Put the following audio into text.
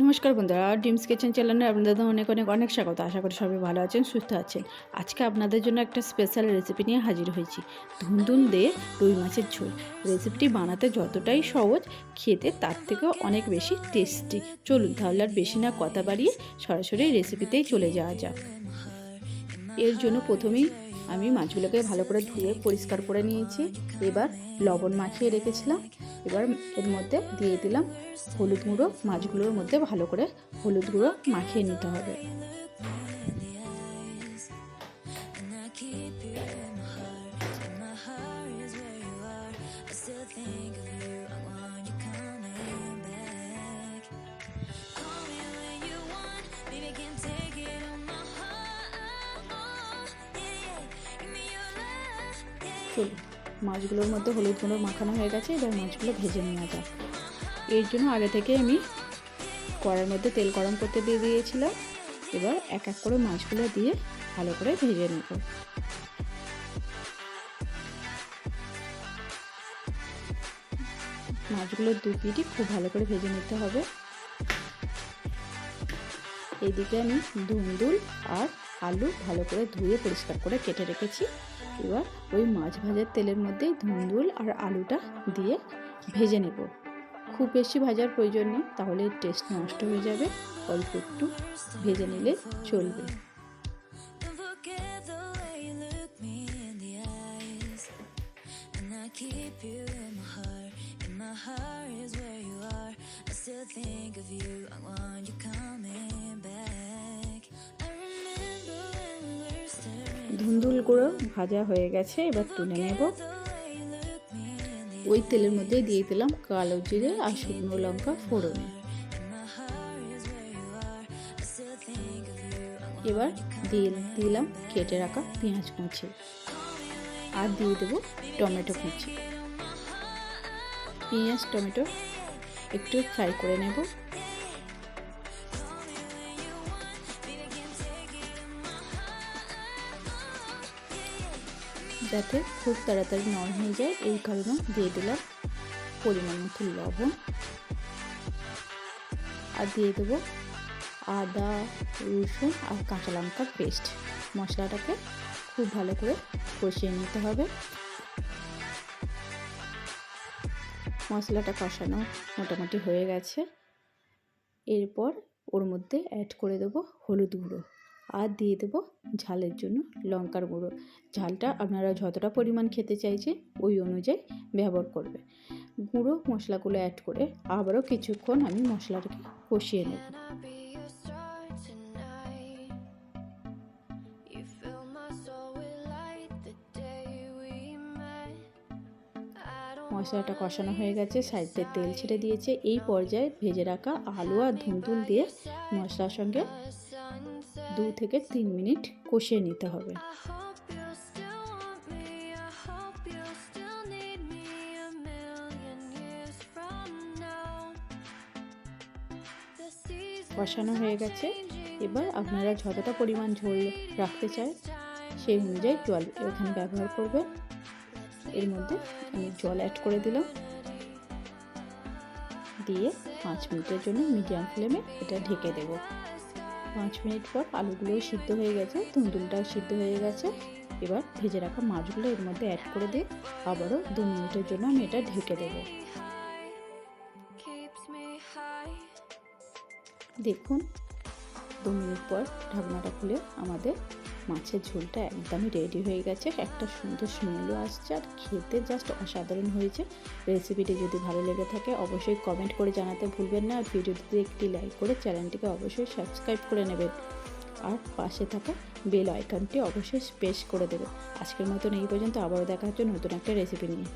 নমস্কার বন্ধুরা, ডিমস কিচেন চ্যানেলে আপনাদের অনেক অনেক অনেক স্বাগত। আশা করি সবাই ভালো আছেন, সুস্থ আছেন। আজকে আপনাদের জন্য একটা স্পেশাল রেসিপি নিয়ে হাজির হয়েছি। ধুন্দুল দিয়ে রুই মাছের ঝোল। রেসিপিটি বানাতে যতটাই সহজ, খেতে তার থেকেও অনেক বেশি টেস্টি চলুন তাহলে আর বেশি না কথা বাড়িয়ে সরাসরি রেসিপিতেই চলে যাওয়া যাক। এর জন্য প্রথমেই আমি মাছগুলোকে ভালো করে ধুয়ে পরিষ্কার করে নিয়েছি। এবার লবণ মাখিয়ে রেখেছিলাম। এবার এর মধ্যে দিয়ে দিলাম হলুদ গুঁড়ো। মাছগুলোর মধ্যে ভালো করে হলুদ গুঁড়ো মাখিয়ে নিতে হবে। চলুন মাছগুলোর মধ্যে হলুদ গুঁড়ো মাখানো হয়ে গেছে, এবার মাছগুলো ভেজে নেওয়া যাক। এর জন্য আগে থেকে আমি কড়ার মধ্যে তেল গরম করতে দিয়ে দিয়েছিলাম। এবার এক এক করে মাছগুলো দিয়ে ভালো করে ভেজে নেব। মাছগুলোর দু পিটি খুব ভালো করে ভেজে নিতে হবে। এইদিকে আমি ধুন্দুল আর আলু ভালো করে ধুয়ে পরিষ্কার করে কেটে রেখেছি। এবার ওই মাছ ভাজার তেলের মধ্যেই ধুন্দুল আর আলুটা দিয়ে ভেজে নেব। খুব বেশি ভাজার প্রয়োজন নেই তাহলে টেস্ট নষ্ট হয়ে যাবে। অল্প একটু ভেজে নিলে চলবে। Still think of you, I want you coming back. ধুন্দুল গুঁড়ো ভাজা হয়ে গেছে, এবার তুলে নেব। ওই তেলের মধ্যে দিয়ে দিলাম কালো জিরে আর শুকনো লঙ্কা ফোড়নে। এবার দিয়ে দিলাম কেটে রাখা পেঁয়াজ কুচি আর দিয়ে দেবো টমেটো কুচি। পেঁয়াজ, টমেটো একটু ফ্রাই করে নেব। যাতে খুব তাড়াতাড়ি নরম হয়ে যায়, এই কারণে দিয়ে দিলাম পরিমাণ মতো লবণ। আর দিয়ে দেবো আদা, রসুন আর কাঁচা লঙ্কার পেস্ট মশলাটাকে খুব ভালো করে কষিয়ে নিতে হবে। মশলাটা কষানো মোটামুটি হয়ে গেছে। এরপর ওর মধ্যে অ্যাড করে দেবো হলুদ গুঁড়ো। আর দিয়ে দেবো ঝালের জন্য লঙ্কার গুঁড়ো। ঝালটা আপনারা যতটা পরিমাণ খেতে চাইছে ওই অনুযায়ী ব্যবহার করবে। গুঁড়ো মশলাগুলো অ্যাড করে আবারও কিছুক্ষণ আমি মশলাটাকে কষিয়ে নেব। মশলাটা কষানো হয়ে গেছে, সাইডে তেল ছেড়ে দিয়েছে। এই পর্যায়ে ভেজে রাখা আলু আর ধুন্দুল দিয়ে মশলার সঙ্গে দু থেকে তিন মিনিট কষিয়ে নিতে হবে। কষানো হয়ে গেছে। এবার আপনারা যতটা পরিমাণ ঝোল রাখতে চায় সেই অনুযায়ী জল এখানে ব্যবহার করবেন। এর মধ্যে আমি জল অ্যাড করে দিলাম। দিয়ে পাঁচ মিনিটের জন্য মিডিয়াম ফ্লেমে এটা ঢেকে দেব। পাঁচ মিনিট পর আলুগুলোও সিদ্ধ হয়ে গেছে তুন্দুলটাও সিদ্ধ হয়ে গেছে। এবার ভেজে রাখা মাছগুলো এর মধ্যে অ্যাড করে দিই আবারও দু মিনিটের জন্য আমি এটা ঢেকে দেবো। দেখুন, দু মিনিট পর ঢাকনাটা খুলে আমাদের মাছের ঝোলটা একদমই রেডি হয়ে গেছে। একটা সুন্দর স্মেলও আসছে আর খেতে জাস্ট অসাধারণ হয়েছে। রেসিপিটি যদি ভালো লেগে থাকে অবশ্যই কমেন্ট করে জানাতে ভুলবেন না। আর ভিডিওটিতে একটি লাইক করে চ্যানেলটিকে অবশ্যই সাবস্ক্রাইব করে নেবেন। আর পাশে থাকা বেল আইকনটি অবশ্যই স্পেস করে দেবেন। আজকের মতন এই পর্যন্ত। আবারও দেখা হচ্ছে নতুন একটা রেসিপি নিয়ে।